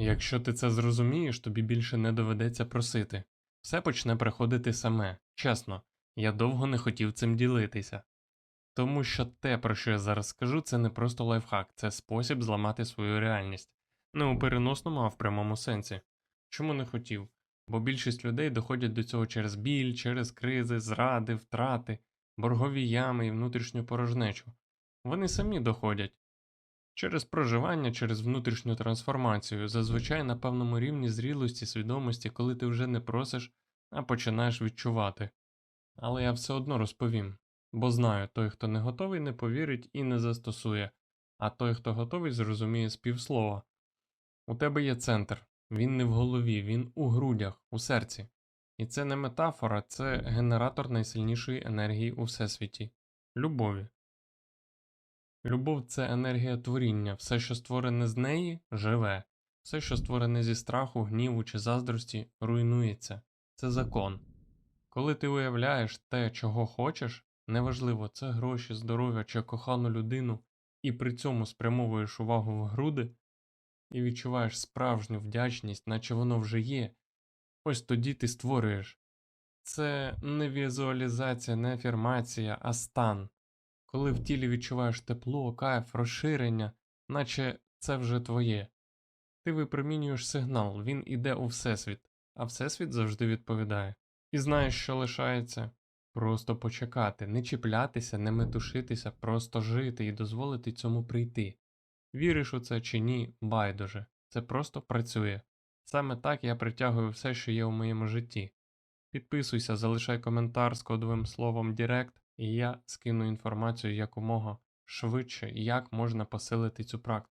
Якщо ти це зрозумієш, тобі більше не доведеться просити. Все почне приходити саме. Чесно, я довго не хотів цим ділитися. Тому що те, про що я зараз скажу, це не просто лайфхак, це спосіб зламати свою реальність. Не у переносному, а в прямому сенсі. Чому не хотів? Бо більшість людей доходять до цього через біль, через кризи, зради, втрати, боргові ями і внутрішню порожнечу. Вони самі доходять. Через проживання, через внутрішню трансформацію, зазвичай на певному рівні зрілості, свідомості, коли ти вже не просиш, а починаєш відчувати. Але я все одно розповім, бо знаю, той, хто не готовий, не повірить і не застосує, а той, хто готовий, зрозуміє з. У тебе є центр, він не в голові, він у грудях, у серці. І це не метафора, це генератор найсильнішої енергії у всесвіті любові. Любов це енергія творіння, все, що створене з неї, живе, все, що створене зі страху, гніву чи заздрості, руйнується. Це закон. Коли ти уявляєш те, чого хочеш, неважливо, це гроші, здоров'я чи кохану людину, і при цьому спрямовуєш увагу в груди і відчуваєш справжню вдячність, наче воно вже є, ось тоді ти створюєш. Це не візуалізація, не афірмація, а стан. Коли в тілі відчуваєш тепло, кайф, розширення, наче це вже твоє. Ти випромінюєш сигнал, він іде у Всесвіт, а Всесвіт завжди відповідає. І знаєш, що лишається? Просто почекати, не чіплятися, не метушитися, просто жити і дозволити цьому прийти. Віриш у це чи ні, байдуже, це просто працює. Саме так я притягую все, що є у моєму житті. Підписуйся, залишай коментар з кодовим словом Директ, і я скину інформацію якомога швидше, як можна посилити цю практику.